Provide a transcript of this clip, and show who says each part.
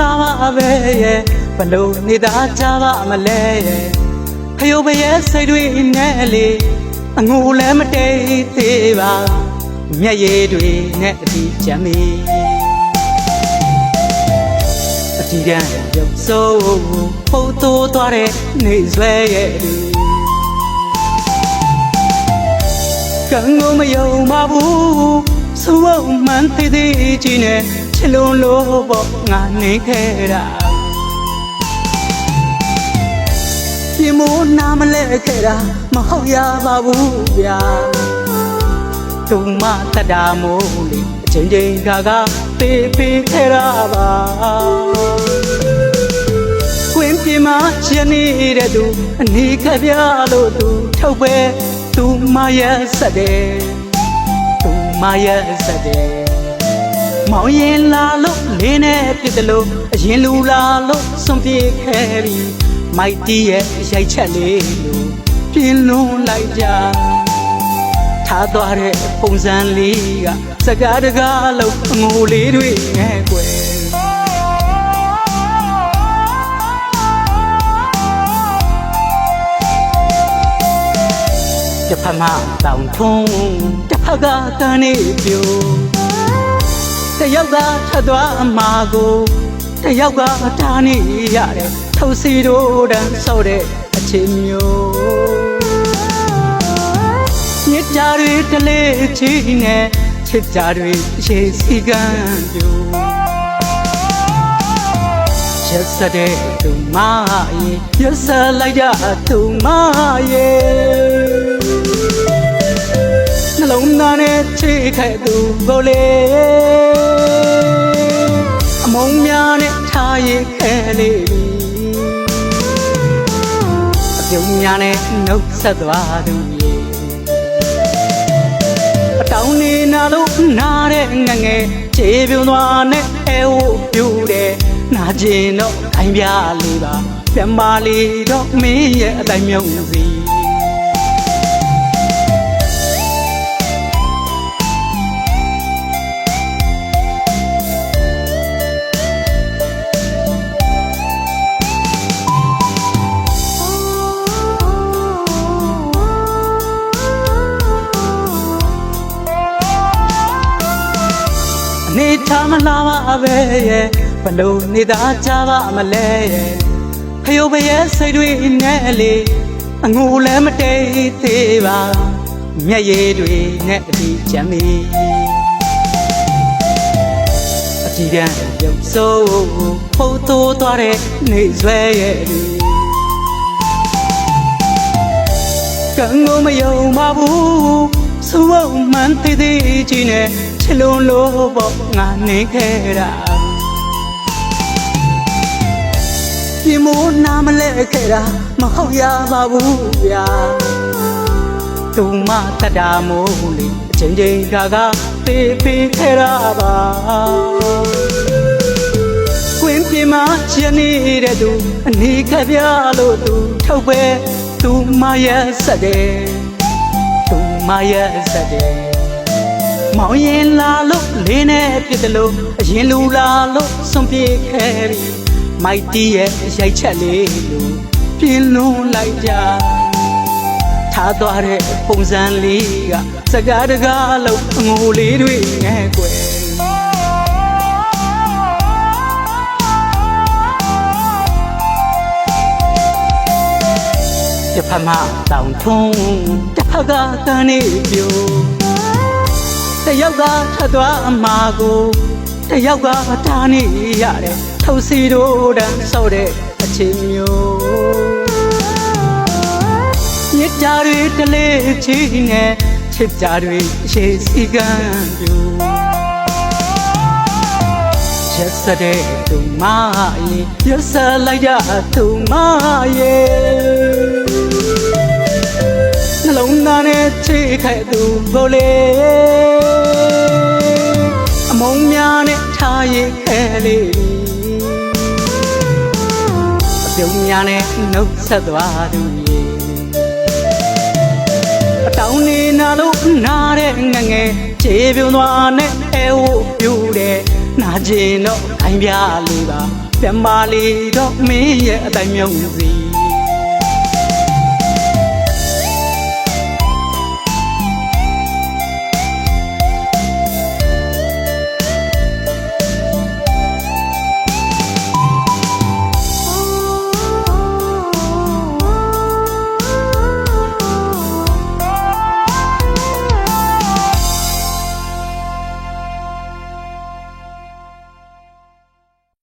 Speaker 1: လာပါပဲရဲ့ဘလို့နေသားကြပါမလဲရဲ့ဖယိုးပရဲ့စိတ်တွေနဲ့လေအငိုလည်းမတိတ်သေးပါမျက်ရည်တွေနဲ့အတီးချမ်းမီအတီးတန်းရုပ်ဆိုးပုတ်တိုးသွားတဲ့နေဆွဲရဲ့လူကံကိုမယုံပါဘူးဆိုးမှန်သေးသေးချင်းနဲ့ ချစ်လုံးလို့ပေါ့ငါနေခဲ့တာပြမိုးနာမလဲခဲ့တာမဟုတ်ရပါဘူးဗျာသူမတတ္တာမိုးလေအချိန်ချင်းကကပေးပေးခဲ့တာပါကွင်းပြမရနေတဲ့သူအနီးကပြလို့သူထုတ်ပဲသူမရဲ့ဆက်တယ်သူမရဲ့ဆက်တယ် မောင်ရင်လာလို့လင်းနဲ့ပြစ်တယ်လို့အရင်လူလာလို့စွန့်ပြေးခဲ့ပြီးမိုက်တီးရဲ့ရိုက်ချက်လေးလို့ပြင်းလွန်လိုက်ကြထားသွားတဲ့ပုံစံလေးကစကားတကားလို့အငိုလေးတွေငဲ့ွယ်တစ်ဖက်မှတောင်ထုံးတစ်ဖက်ကတန်းနေပြို တယောက်ကထပ်သွားအမှာကိုတယောက်ကထားနေရတယ်ထုတ်စီတို့တန်းဆော့တဲ့အချင်းမျိုးညစ်ကြတွေတလေးချီနဲ့ချစ်ကြတွေရှေးစီကံပြူရက်စတဲ့သူမရဲ့ရက်စလိုက်ကြသူမရဲ့နှ လုံးသားနဲ့ချေခဲ့သူကိုလေအမုံများနဲ့ထားရင်ခဲလေးပြီအပြုံးများနဲ့နှုတ်ဆက်သွားသူရေအတောင်းနေနာလို့နားတဲ့ငငယ်ခြေပြုံသွားနဲ့အဲဝပြူတယ်နာကျင်တော့ခိုင်းပြလေးပါပြန်ပါလေတော့မင်းရဲ့အတိုင်းမြုံစီ လာပါပဲရဲ့ဘလို့နေသားကြပါမလဲရဲ့ဖယိုးပရဲ့စိတ်တွေနဲ့လေအငိုလည်းမတိတ်သေးပါမျက်ရည်တွေနဲ့အတီးချမ်းမီအတီးတန်းရုပ်ဆိုးပုတ်တိုးသွားတဲ့နေဆွဲရဲ့လူကံကိုမယုံပါဘူး ဆိုးမှန်သေးသေးချင်းနဲ့ချစ်လုံးလို့ပေါ့ငါနေခဲ့တာပြမိုးနာမလဲခဲ့တာမဟုတ်ရပါဘူးဗျာသူမတတ္တာမိုးလေအချိန်ချင်းကကပေးပေးခဲ့တာပါကွင်းပြမချင်နေတဲ့သူအနီးကပြလို့သူထုတ်ပဲသူမရဲ့ဆက်တယ်သူ မရဲ့ဆက်တယ်မောင်ရင်လာလို့လင်းနဲ့ပြစ်တယ်လို့အရင်လူလာလို့စွန့်ပြေးခဲ့ပြီးမိုက်တီးရဲ့ရိုက်ချက်လေးလို့ပြင်းလွန်လိုက်ကြထားသွားတဲ့ပုံစံလေးကစကားတကားလို့အငိုလေးတွေငဲ့ွယ် တစ်ဖက်မှတောင်ထုံးတစ်ဖက်ကတန်းနေပြိုတယောက်ကထပ်သွားအမှာကိုတယောက်ကထားနေရတယ်ထုတ်စီတို့တန်းဆော့တဲ့အချင်းမျိုးညစ်ကြတွေတလေးချီနဲ့ချစ်ကြတွေရှေးစီကံပြူရက်စတဲ့သူမရဲ့ရက်စလိုက်ကြသူမရဲ့ သားနဲ့ချေခဲ့သူကိုလေအမုံများနဲ့ထားရင်ခဲလေးအပြုံးများနဲ့နှုတ်ဆက်သွားသူရေအတောင်းနေနာလို့နားတဲ့ငငယ်ခြေပြုံသွားနဲ့အဲဝပြူတယ်နာကျင်တော့ခိုင်းပြလေးပါပြမလေးတော့မင်းရဲ့အတိုင်းမြုံစီ